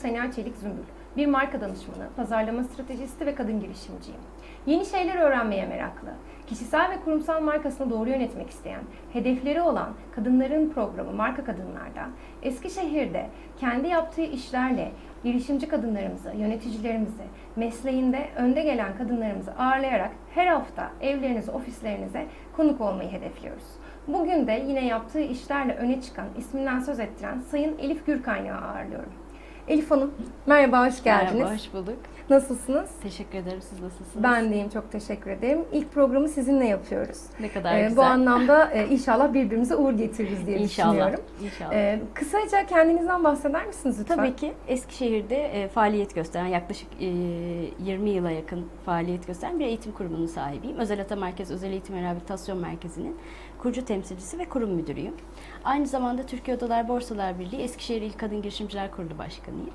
Senel Çelik Zümbül. Bir marka danışmanı, pazarlama stratejisti ve kadın girişimciyim. Yeni şeyler öğrenmeye meraklı, kişisel ve kurumsal markasını doğru yönetmek isteyen, hedefleri olan kadınların programı Marka Kadınlar'da Eskişehir'de kendi yaptığı işlerle girişimci kadınlarımızı, yöneticilerimizi, mesleğinde önde gelen kadınlarımızı ağırlayarak her hafta evlerinize, ofislerinize konuk olmayı hedefliyoruz. Bugün de yine yaptığı işlerle öne çıkan, isminden söz ettiren Sayın Elif Gürkaynağı ağırlıyorum. Elif Hanım, merhaba, hoş geldiniz. Merhaba, hoş bulduk. Nasılsınız? Teşekkür ederim. Siz nasılsınız? Ben deyim, çok teşekkür ederim. İlk programı sizinle yapıyoruz. Ne kadar Ee, güzel. bu anlamda e, inşallah birbirimize uğur getiririz diye İnşallah. düşünüyorum. İnşallah. Ee, kısaca kendinizden bahseder misiniz lütfen? Tabii ki Eskişehir'de e, faaliyet gösteren yaklaşık e, 20 yıla yakın faaliyet gösteren bir eğitim kurumunun sahibiyim. Özel Ata Merkez Özel Eğitim ve Rehabilitasyon Merkezi'nin kurucu temsilcisi ve kurum müdürüyüm. Aynı zamanda Türkiye Odalar Borsalar Birliği Eskişehir İl Kadın Girişimciler Kurulu Başkanıyım.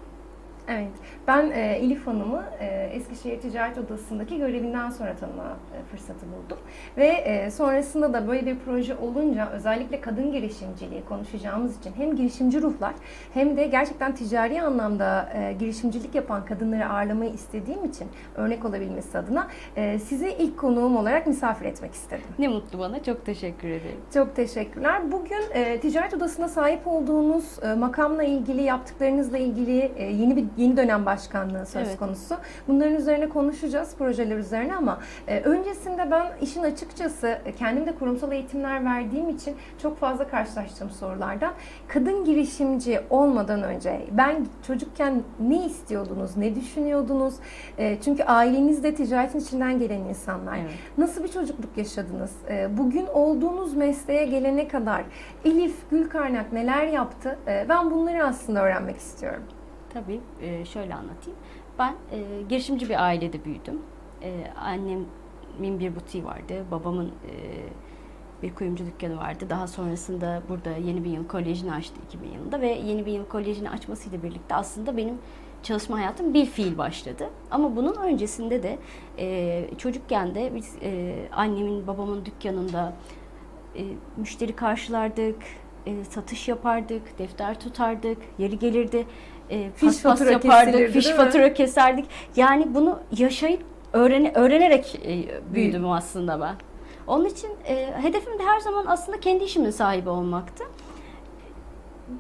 Evet. Ben e, Elif Hanım'ı e, Eskişehir Ticaret Odası'ndaki görevinden sonra tanıma e, fırsatı buldum. Ve e, sonrasında da böyle bir proje olunca özellikle kadın girişimciliği konuşacağımız için hem girişimci ruhlar hem de gerçekten ticari anlamda e, girişimcilik yapan kadınları ağırlamayı istediğim için örnek olabilmesi adına e, sizi ilk konuğum olarak misafir etmek istedim. Ne mutlu bana. Çok teşekkür ederim. Çok teşekkürler. Bugün e, ticaret odasına sahip olduğunuz e, makamla ilgili, yaptıklarınızla ilgili e, yeni bir yeni dönem başkanlığı söz Evet. konusu. Bunların üzerine konuşacağız, projeler üzerine ama e, öncesinde ben işin açıkçası e, kendim de kurumsal eğitimler verdiğim için çok fazla karşılaştığım sorulardan kadın girişimci olmadan önce ben çocukken ne istiyordunuz, ne düşünüyordunuz? E, çünkü aileniz de ticaretin içinden gelen insanlar. Evet. Nasıl bir çocukluk yaşadınız? Ee, Bugün olduğunuz mesleğe gelene kadar Elif Gülkarnak neler yaptı? Ee, Ben bunları aslında öğrenmek istiyorum. Tabii e, şöyle anlatayım. Ben e, girişimci bir ailede büyüdüm. E, annemin bir butiği vardı. Babamın e, bir kuyumcu dükkanı vardı. Daha sonrasında burada Yeni Bin Yıl Koleji'ni açtı 2000 yılında ve Yeni Bin Yıl Koleji'ni açmasıyla birlikte aslında benim çalışma hayatım bir fiil başladı. Ama bunun öncesinde de e, çocukken de biz e, annemin babamın dükkanında e, müşteri karşılardık, e, satış yapardık, defter tutardık, yeri gelirdi e, Fiş fatura yapardık, kesilirdi, fiş fatura keserdik. Yani bunu yaşayıp öğrene, öğrenerek e, büyüdüm aslında ben. Onun için e, hedefim de her zaman aslında kendi işimin sahibi olmaktı.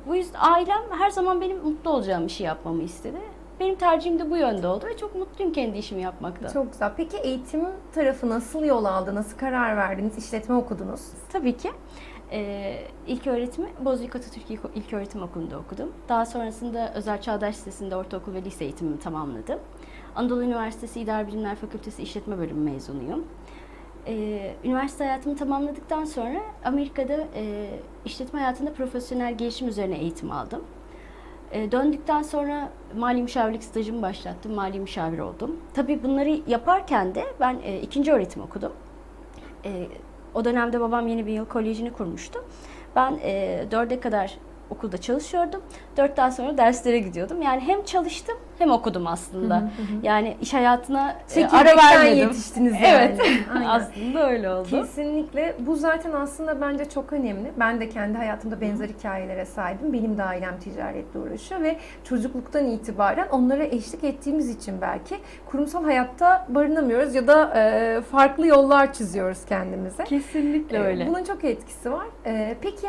Bu yüzden ailem her zaman benim mutlu olacağım işi yapmamı istedi. Benim tercihim de bu yönde oldu ve çok mutluyum kendi işimi yapmakta. Çok güzel. Peki eğitim tarafı nasıl yol aldı? Nasıl karar verdiniz? İşletme okudunuz. Tabii ki. Ee, ilk öğretimi Bozüyük Atatürk İlk, Öğretim Okulu'nda okudum. Daha sonrasında Özel Çağdaş Lisesi'nde ortaokul ve lise eğitimimi tamamladım. Anadolu Üniversitesi İdari Bilimler Fakültesi İşletme Bölümü mezunuyum. Ee, üniversite hayatımı tamamladıktan sonra Amerika'da e, işletme hayatında profesyonel gelişim üzerine eğitim aldım. E, döndükten sonra mali müşavirlik stajımı başlattım. Mali müşavir oldum. Tabii bunları yaparken de ben e, ikinci öğretim okudum. E, o dönemde babam yeni bir yıl kolejini kurmuştu. Ben e, dörde kadar okulda çalışıyordum. Dörtten sonra derslere gidiyordum. Yani hem çalıştım hem okudum aslında. Yani iş hayatına e, ara vermedim. yetiştiniz yani. Evet. Aynen. aslında öyle oldu. Kesinlikle. Bu zaten aslında bence çok önemli. Ben de kendi hayatımda benzer hikayelere sahibim. Benim de ailem ticaretle uğraşıyor ve çocukluktan itibaren onlara eşlik ettiğimiz için belki kurumsal hayatta barınamıyoruz ya da e, farklı yollar çiziyoruz kendimize. Kesinlikle E, öyle. Bunun çok etkisi var. E, peki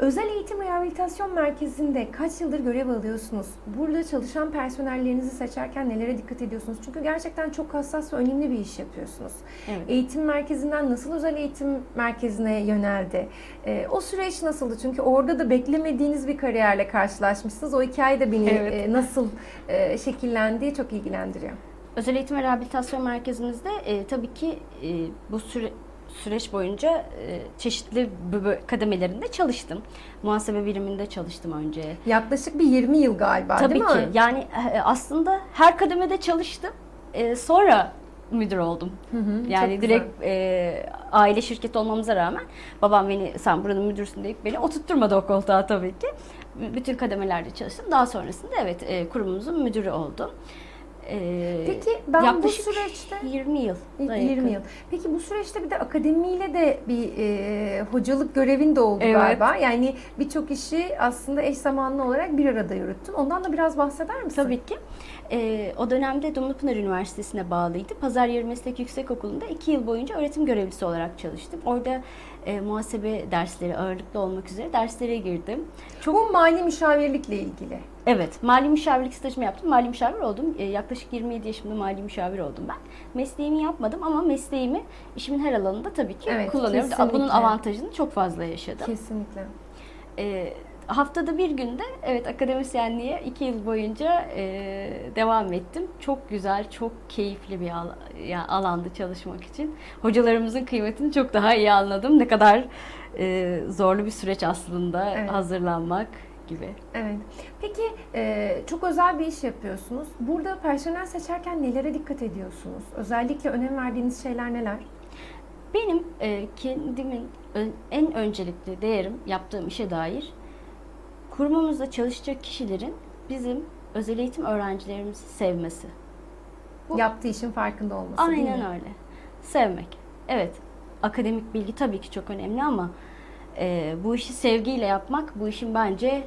Özel Eğitim Rehabilitasyon Merkezi'nde kaç yıldır görev alıyorsunuz? Burada çalışan personellerinizi seçerken nelere dikkat ediyorsunuz? Çünkü gerçekten çok hassas ve önemli bir iş yapıyorsunuz. Evet. Eğitim merkezinden nasıl özel eğitim merkezine yöneldi? Ee, o süreç nasıldı? Çünkü orada da beklemediğiniz bir kariyerle karşılaşmışsınız. O hikaye de beni Evet. e, nasıl e, şekillendiği çok ilgilendiriyor. Özel Eğitim ve Rehabilitasyon Merkezimizde e, tabii ki e, bu süre, süreç boyunca e, çeşitli kademelerinde çalıştım. Muhasebe biriminde çalıştım önce. Yaklaşık bir 20 yıl galiba tabii değil ki. mi? Yani e, aslında her kademede çalıştım. E, sonra müdür oldum. Hı hı, Yani direkt e, aile şirketi olmamıza rağmen babam beni sen buranın müdürsün deyip beni oturtturmadı o koltuğa tabii ki. Bütün kademelerde çalıştım. Daha sonrasında evet e, kurumumuzun müdürü oldum. Ee, Peki ben yaklaşık bu süreçte 20 yıl. 20 yıl. Peki bu süreçte bir de akademiyle de bir e, hocalık görevin de oldu Evet. galiba. Yani birçok işi aslında eş zamanlı olarak bir arada yürüttün. Ondan da biraz bahseder misin? Tabii ki. Ee, o dönemde Dumlupınar Üniversitesi'ne bağlıydı. Pazar Yeri Meslek Yüksekokulu'nda iki yıl boyunca öğretim görevlisi olarak çalıştım. Orada e, muhasebe dersleri ağırlıklı olmak üzere derslere girdim. Çok Bu mali müşavirlikle ilgili. Evet, mali müşavirlik stajımı yaptım. Mali müşavir oldum. Ee, yaklaşık 27 yaşımda mali müşavir oldum ben. Mesleğimi yapmadım ama mesleğimi işimin her alanında tabii ki Evet, kullanıyorum. kesinlikle. Bunun avantajını çok fazla yaşadım. Kesinlikle. Ee, haftada bir günde evet akademisyenliğe iki yıl boyunca e, devam ettim. Çok güzel, çok keyifli bir al, ya, alanda çalışmak için. Hocalarımızın kıymetini çok daha iyi anladım. Ne kadar e, zorlu bir süreç aslında Evet. hazırlanmak gibi. Evet. Peki e, çok özel bir iş yapıyorsunuz. Burada personel seçerken nelere dikkat ediyorsunuz? Özellikle önem verdiğiniz şeyler neler? Benim e, kendimin en öncelikli değerim yaptığım işe dair kurumumuzda çalışacak kişilerin bizim özel eğitim öğrencilerimizi sevmesi. Bu- Yaptığı işin farkında olması değil mi? Aynen öyle. Sevmek. Evet. Akademik bilgi tabii ki çok önemli ama e, bu işi sevgiyle yapmak bu işin bence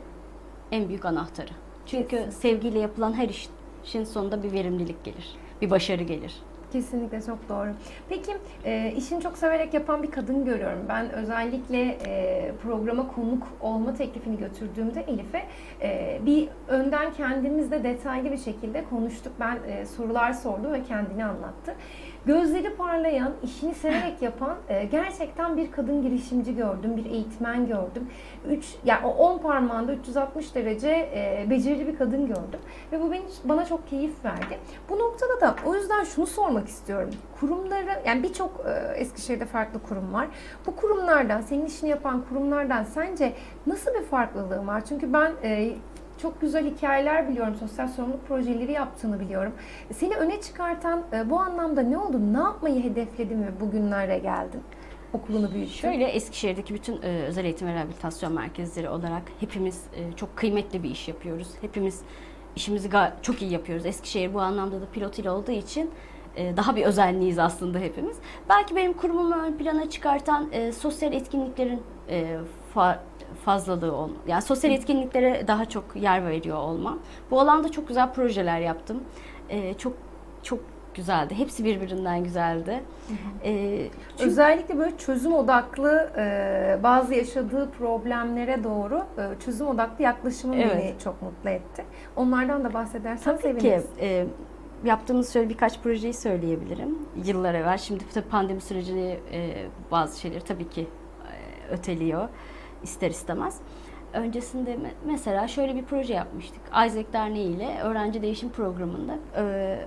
en büyük anahtarı. Çünkü Kesin. sevgiyle yapılan her iş- işin sonunda bir verimlilik gelir. Bir başarı gelir. Kesinlikle çok doğru. Peki e, işini çok severek yapan bir kadın görüyorum. Ben özellikle e, programa konuk olma teklifini götürdüğümde Elif'e e, bir önden kendimizle detaylı bir şekilde konuştuk. Ben e, sorular sordum ve kendini anlattı. Gözleri parlayan, işini severek yapan e, gerçekten bir kadın girişimci gördüm, bir eğitmen gördüm. Üç, yani o 10 parmağında 360 derece e, becerili bir kadın gördüm. Ve bu beni, bana çok keyif verdi. Bu noktada da o yüzden şunu sormak istiyorum. Kurumları, yani birçok e, Eskişehir'de farklı kurum var. Bu kurumlardan, senin işini yapan kurumlardan sence nasıl bir farklılığı var? Çünkü ben e, çok güzel hikayeler biliyorum, sosyal sorumluluk projeleri yaptığını biliyorum. Seni öne çıkartan e, bu anlamda ne oldu? Ne yapmayı hedefledin ve bugünlere geldin? Okulunu büyüttün. Şöyle Eskişehir'deki bütün e, özel eğitim ve rehabilitasyon merkezleri olarak hepimiz e, çok kıymetli bir iş yapıyoruz. Hepimiz işimizi çok iyi yapıyoruz. Eskişehir bu anlamda da pilot il olduğu için daha bir özenliyiz aslında hepimiz. Belki benim kurumumu ön plana çıkartan e, sosyal etkinliklerin e, fa- fazlalığı olma. Yani sosyal etkinliklere daha çok yer veriyor olmam. Bu alanda çok güzel projeler yaptım. E, çok çok güzeldi. Hepsi birbirinden güzeldi. E, çünkü- Özellikle böyle çözüm odaklı e, bazı yaşadığı problemlere doğru e, çözüm odaklı yaklaşımın Evet. beni çok mutlu etti. Onlardan da bahsedersen Tabii ki seviniriz. e, yaptığımız şöyle birkaç projeyi söyleyebilirim. Yıllar evvel şimdi tabii pandemi sürecini e, bazı şeyleri tabii ki e, öteliyor ister istemez. Öncesinde me- mesela şöyle bir proje yapmıştık. Isaac Derneği ile öğrenci değişim programında e,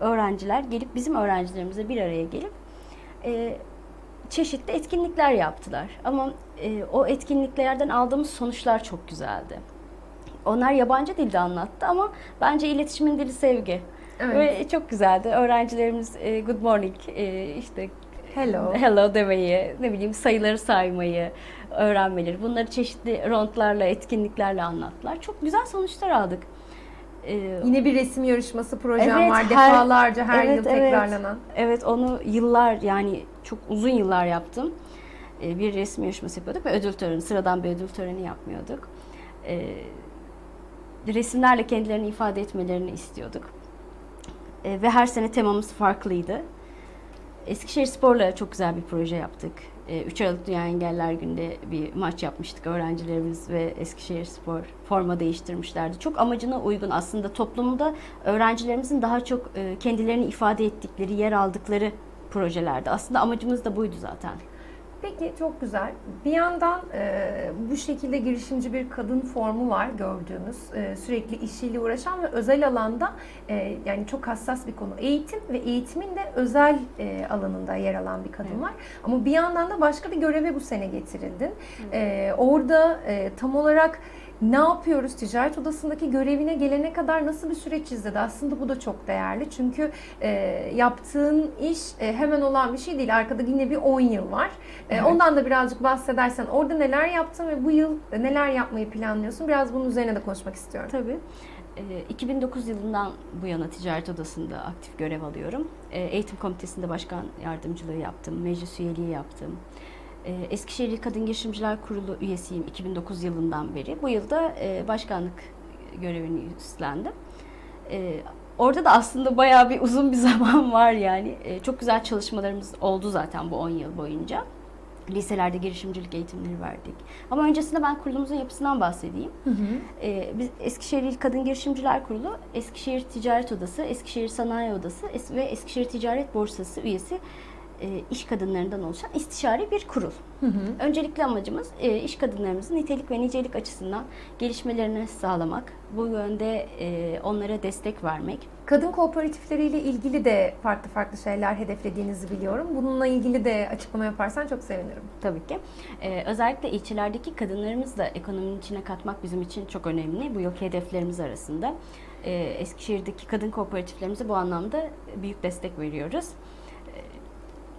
öğrenciler gelip bizim öğrencilerimize bir araya gelip e, çeşitli etkinlikler yaptılar. Ama e, o etkinliklerden aldığımız sonuçlar çok güzeldi. Onlar yabancı dilde anlattı ama bence iletişimin dili sevgi. Evet. Ve çok güzeldi. Öğrencilerimiz e, good morning, e, işte Hello. hello demeyi, ne bileyim sayıları saymayı öğrenmeleri. Bunları çeşitli rondlarla, etkinliklerle anlattılar. Çok güzel sonuçlar aldık. E, Yine bir resim yarışması projem Evet, var. her- Defalarca her Evet, yıl evet. tekrarlanan. Evet onu yıllar yani çok uzun yıllar yaptım. Ee, Bir resim yarışması yapıyorduk ve ödül töreni, sıradan bir ödül töreni yapmıyorduk. Ee, Resimlerle kendilerini ifade etmelerini istiyorduk. Ee, Ve her sene temamız farklıydı. Eskişehir Spor'la çok güzel bir proje yaptık. Ee, 3 Aralık Dünya Engeller Günü'nde bir maç yapmıştık. Öğrencilerimiz ve Eskişehir Spor forma değiştirmişlerdi. Çok amacına uygun aslında toplumda öğrencilerimizin daha çok e, kendilerini ifade ettikleri, yer aldıkları projelerdi. Aslında amacımız da buydu zaten. Peki çok güzel. Bir yandan e, bu şekilde girişimci bir kadın formu var gördüğünüz. E, sürekli işiyle uğraşan ve özel alanda e, yani çok hassas bir konu. Eğitim ve eğitimin de özel e, alanında yer alan bir kadın Evet. var. Ama bir yandan da başka bir göreve bu sene getirildin. E, orada e, tam olarak ne yapıyoruz? Ticaret odasındaki görevine gelene kadar nasıl bir süreç izledi? Aslında bu da çok değerli. Çünkü e, yaptığın iş e, hemen olan bir şey değil. Arkada yine bir 10 yıl var. E, Evet. Ondan da birazcık bahsedersen orada neler yaptın ve bu yıl neler yapmayı planlıyorsun? Biraz bunun üzerine de konuşmak istiyorum. Tabii. Ee, 2009 yılından bu yana Ticaret Odası'nda aktif görev alıyorum. Ee, Eğitim Komitesi'nde başkan yardımcılığı yaptım, meclis üyeliği yaptım. Ee, Eskişehir Kadın Girişimciler Kurulu üyesiyim 2009 yılından beri. Bu yılda e, başkanlık görevini üstlendim. Ee, Orada da aslında bayağı bir uzun bir zaman var yani. Ee, Çok güzel çalışmalarımız oldu zaten bu 10 yıl boyunca. Liselerde girişimcilik eğitimleri verdik. Ama öncesinde ben kurulumuzun yapısından bahsedeyim. Ee, biz Eskişehir İl Kadın Girişimciler Kurulu, Eskişehir Ticaret Odası, Eskişehir Sanayi Odası ve Eskişehir Ticaret Borsası üyesi e, iş kadınlarından oluşan istişare bir kurul. Öncelikli amacımız e, iş kadınlarımızın nitelik ve nicelik açısından gelişmelerini sağlamak, bu yönde e, onlara destek vermek. Kadın kooperatifleriyle ilgili de farklı farklı şeyler hedeflediğinizi biliyorum. Bununla ilgili de açıklama yaparsan çok sevinirim. Tabii ki. Ee, özellikle ilçelerdeki kadınlarımızı da ekonominin içine katmak bizim için çok önemli. Bu yılki hedeflerimiz arasında. Ee, Eskişehir'deki kadın kooperatiflerimize bu anlamda büyük destek veriyoruz.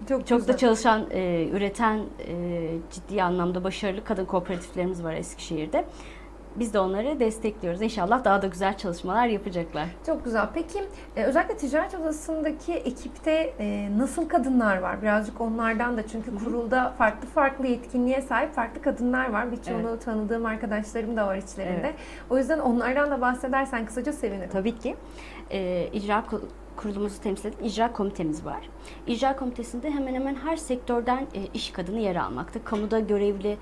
Çok, Çok güzel. da çalışan, e, üreten, e, ciddi anlamda başarılı kadın kooperatiflerimiz var Eskişehir'de. Biz de onları destekliyoruz. İnşallah daha da güzel çalışmalar yapacaklar. Çok güzel. Peki e, özellikle ticaret odasındaki ekipte e, nasıl kadınlar var? Birazcık onlardan da çünkü kurulda farklı farklı yetkinliğe sahip farklı kadınlar var. Birçoğunu tanıdığım arkadaşlarım da var içlerinde. Evet. O yüzden onlardan da bahsedersen kısaca sevinirim. Tabii ki. Ee, icra kurulumuzu temsil eden icra komitemiz var. İcra komitesinde hemen hemen her sektörden e, iş kadını yer almakta. Kamuda görevli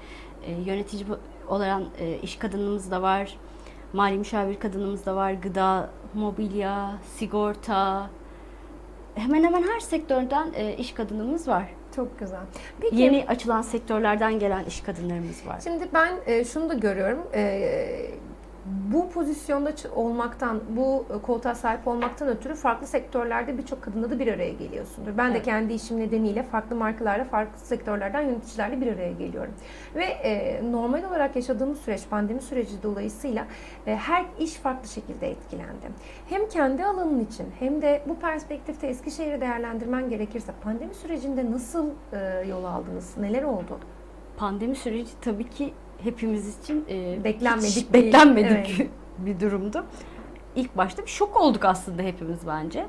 e, yönetici olan e, iş kadınımız da var. Mali müşavir kadınımız da var. Gıda, mobilya, sigorta. Hemen hemen her sektörden e, iş kadınımız var. Çok güzel. Peki Yeni açılan sektörlerden gelen iş kadınlarımız var. Şimdi ben e, şunu da görüyorum. E, bu pozisyonda olmaktan, bu e, koltuğa sahip olmaktan ötürü farklı sektörlerde birçok kadınla da bir araya geliyorsundur. Ben de Evet. kendi işim nedeniyle farklı markalarla, farklı sektörlerden yöneticilerle bir araya geliyorum. Ve e, normal olarak yaşadığımız süreç, pandemi süreci dolayısıyla e, her iş farklı şekilde etkilendi. Hem kendi alanın için hem de bu perspektifte Eskişehir'i değerlendirmen gerekirse pandemi sürecinde nasıl e, yol aldınız? Neler oldu? Pandemi süreci tabii ki hepimiz için e, Beklenmedik hiç bir- beklenmedik evet. bir durumdu. İlk başta bir şok olduk aslında hepimiz bence.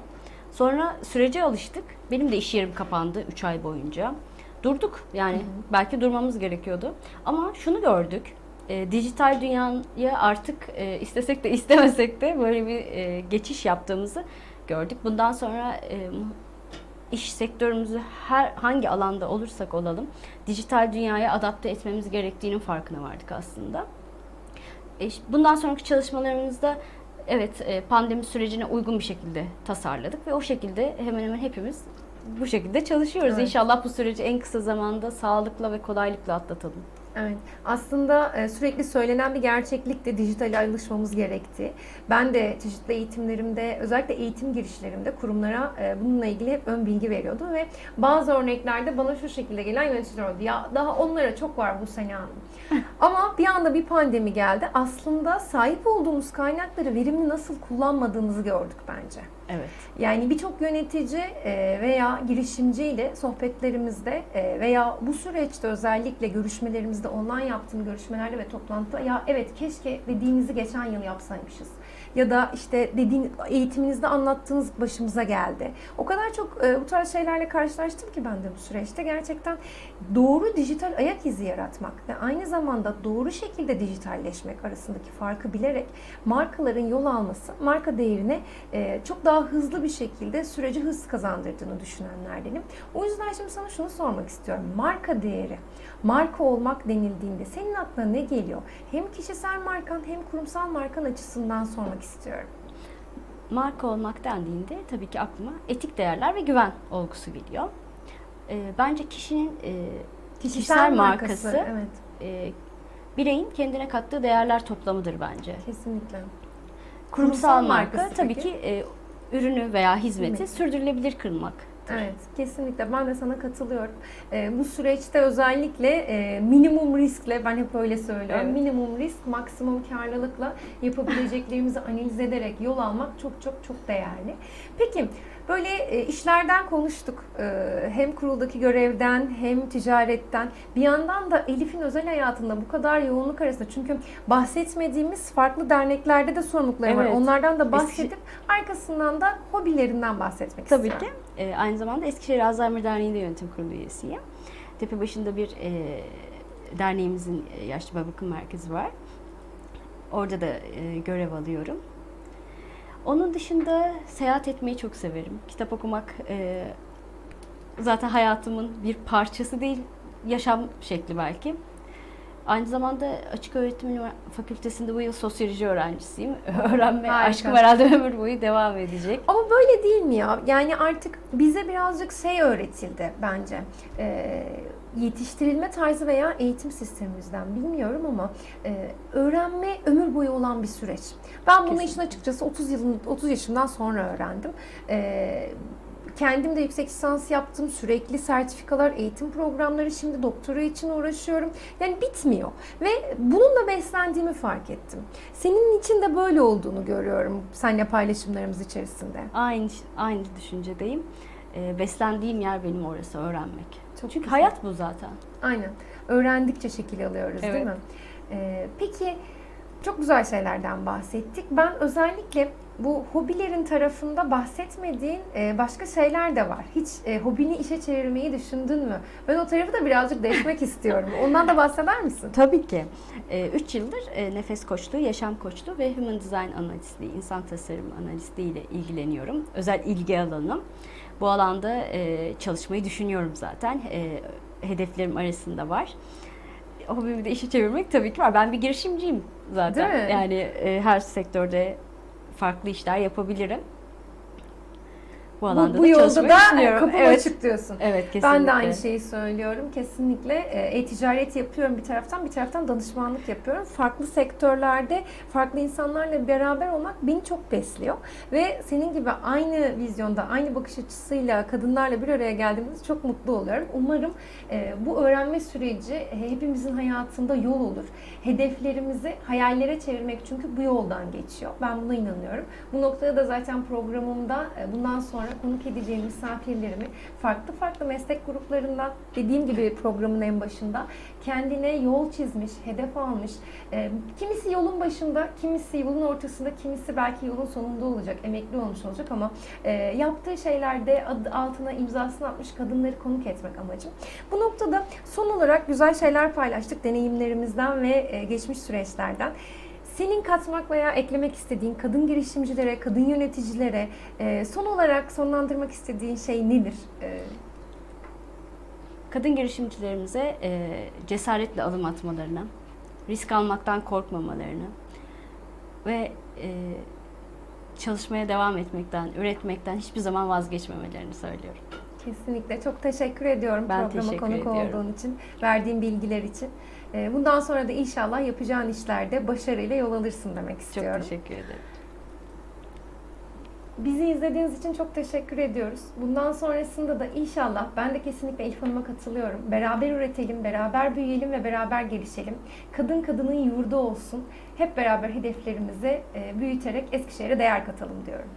Sonra sürece alıştık. Benim de iş yerim kapandı 3 ay boyunca. Durduk yani belki durmamız gerekiyordu. Ama şunu gördük. e, dijital dünyaya artık e, istesek de istemesek de böyle bir e, geçiş yaptığımızı gördük. Bundan sonra e, iş sektörümüzü her hangi alanda olursak olalım dijital dünyaya adapte etmemiz gerektiğinin farkına vardık aslında. E, Bundan sonraki çalışmalarımızda evet e, pandemi sürecine uygun bir şekilde tasarladık ve o şekilde hemen hemen hepimiz bu şekilde çalışıyoruz. Evet. İnşallah bu süreci en kısa zamanda sağlıkla ve kolaylıkla atlatalım. Evet. Aslında e, sürekli söylenen bir gerçeklik de dijitale alışmamız gerekti. Ben de çeşitli eğitimlerimde, özellikle eğitim girişlerimde kurumlara e, bununla ilgili hep ön bilgi veriyordum ve bazı örneklerde bana şu şekilde gelen yöneticiler oldu. Ya daha onlara çok var bu sene hanım. Ama bir anda bir pandemi geldi. Aslında sahip olduğumuz kaynakları verimli nasıl kullanmadığımızı gördük bence. Evet. Yani birçok yönetici e, veya girişimciyle sohbetlerimizde veya bu süreçte özellikle görüşmelerimizde online yaptığım görüşmelerde ve toplantıda ya evet keşke dediğinizi geçen yıl yapsaymışız. Ya da işte dediğin eğitiminizde anlattığınız başımıza geldi. O kadar çok e, bu tarz şeylerle karşılaştım ki ben de bu süreçte gerçekten doğru dijital ayak izi yaratmak ve aynı zamanda doğru şekilde dijitalleşmek arasındaki farkı bilerek markaların yol alması marka değerine e, çok daha hızlı bir şekilde süreci hız kazandırdığını düşünenlerdenim. O yüzden şimdi sana şunu sormak istiyorum. Marka değeri, marka olmak denildiğinde senin aklına ne geliyor? Hem kişisel markan hem kurumsal markan açısından sormak istiyorum. Marka olmak dendiğinde tabii ki aklıma etik değerler ve güven olgusu geliyor. E, bence kişinin e, kişisel, markası, evet e, bireyin kendine kattığı değerler toplamıdır bence. kesinlikle. Kurumsal marka markası tabii peki? ki e, ürünü veya hizmeti Hizmeti. sürdürülebilir kılmak. Evet, kesinlikle. Ben de sana katılıyorum. Ee, bu süreçte özellikle e, minimum riskle, ben hep öyle söylüyorum, Evet. minimum risk, maksimum karlılıkla yapabileceklerimizi analiz ederek yol almak çok çok çok değerli. Peki, Böyle e, işlerden konuştuk. E, hem kuruldaki görevden hem ticaretten. Bir yandan da Elif'in özel hayatında bu kadar yoğunluk arasında çünkü bahsetmediğimiz farklı derneklerde de sorumlulukları var. Evet. Onlardan da bahsedip arkasından da hobilerinden bahsetmek Tabii istiyorum. ki. E, aynı zamanda Eskişehir Alzheimer Derneği'nde yönetim kurulu üyesiyim. Tepebaşı'nda bir e, derneğimizin e, yaşlı bakım merkezi var. Orada da e, görev alıyorum. Onun dışında seyahat etmeyi çok severim. Kitap okumak e, zaten hayatımın bir parçası değil, yaşam şekli belki. Aynı zamanda Açık Öğretim Fakültesi'nde bu yıl sosyoloji öğrencisiyim. Öğrenme Harika. aşkım herhalde ömür boyu devam edecek. Ama böyle değil mi ya? Yani artık bize birazcık şey öğretildi bence. Ee, yetiştirilme tarzı veya eğitim sistemimizden bilmiyorum ama e, öğrenme ömür boyu olan bir süreç. Ben bunu işin açıkçası 30 yılın 30 yaşından sonra öğrendim. Ee, kendim de yüksek lisans yaptım. Sürekli sertifikalar, eğitim programları, şimdi doktora için uğraşıyorum. Yani bitmiyor. Ve bununla beslendiğimi fark ettim. Senin için de böyle olduğunu görüyorum seninle paylaşımlarımız içerisinde. Aynı aynı düşüncedeyim. Ee, beslendiğim yer benim orası öğrenmek. Çok Çünkü güzel. hayat bu zaten. Aynen. Öğrendikçe şekil alıyoruz değil Evet. mi? Ee, peki çok güzel şeylerden bahsettik. Ben özellikle bu hobilerin tarafında bahsetmediğin e, başka şeyler de var. Hiç e, hobini işe çevirmeyi düşündün mü? Ben o tarafı da birazcık deşmek istiyorum. Ondan da bahseder misin? Tabii ki. 3 yıldır e, nefes koçluğu, yaşam koçluğu ve human design analistliği, insan tasarım analistliği ile ilgileniyorum. Özel ilgi alanım. Bu alanda çalışmayı düşünüyorum zaten. Hedeflerim arasında var. Hobimi de işe çevirmek tabii ki var. Ben bir girişimciyim zaten. Yani e, her sektörde farklı işler yapabilirim. Bu alanda Bu, bu da yolda da düşünüyorum. kapım evet. açık diyorsun. Evet kesinlikle. Ben de aynı şeyi söylüyorum. Kesinlikle e, e-ticaret yapıyorum bir taraftan, bir taraftan danışmanlık yapıyorum. Farklı sektörlerde farklı insanlarla beraber olmak beni çok besliyor. Ve senin gibi aynı vizyonda, aynı bakış açısıyla kadınlarla bir araya geldiğimizde çok mutlu oluyorum. Umarım e, bu öğrenme süreci e, hepimizin hayatında yol olur. Hedeflerimizi hayallere çevirmek çünkü bu yoldan geçiyor. Ben buna inanıyorum. Bu noktada da zaten programımda e, bundan sonra konuk edeceğim misafirlerimi farklı farklı meslek gruplarından dediğim gibi programın en başında kendine yol çizmiş, hedef almış. E, kimisi yolun başında, kimisi yolun ortasında, kimisi belki yolun sonunda olacak, emekli olmuş olacak ama e, yaptığı şeylerde adı altına imzasını atmış kadınları konuk etmek amacım. Bu noktada son olarak güzel şeyler paylaştık deneyimlerimizden ve e, geçmiş süreçlerden. Senin katmak veya eklemek istediğin kadın girişimcilere, kadın yöneticilere e, son olarak sonlandırmak istediğin şey nedir? E, kadın girişimcilerimize e, cesaretle adım atmalarını, risk almaktan korkmamalarını ve e, çalışmaya devam etmekten, üretmekten hiçbir zaman vazgeçmemelerini söylüyorum. Kesinlikle. Çok teşekkür ediyorum Ben programa teşekkür konuk ediyorum. olduğun için, verdiğin bilgiler için. E, Bundan sonra da inşallah yapacağın işlerde başarıyla yol alırsın demek Çok istiyorum. teşekkür ederim. Bizi izlediğiniz için çok teşekkür ediyoruz. Bundan sonrasında da inşallah ben de kesinlikle Elif Hanım'a katılıyorum. Beraber üretelim, beraber büyüyelim ve beraber gelişelim. Kadın kadının yurdu olsun. Hep beraber hedeflerimizi e, büyüterek Eskişehir'e değer katalım diyorum.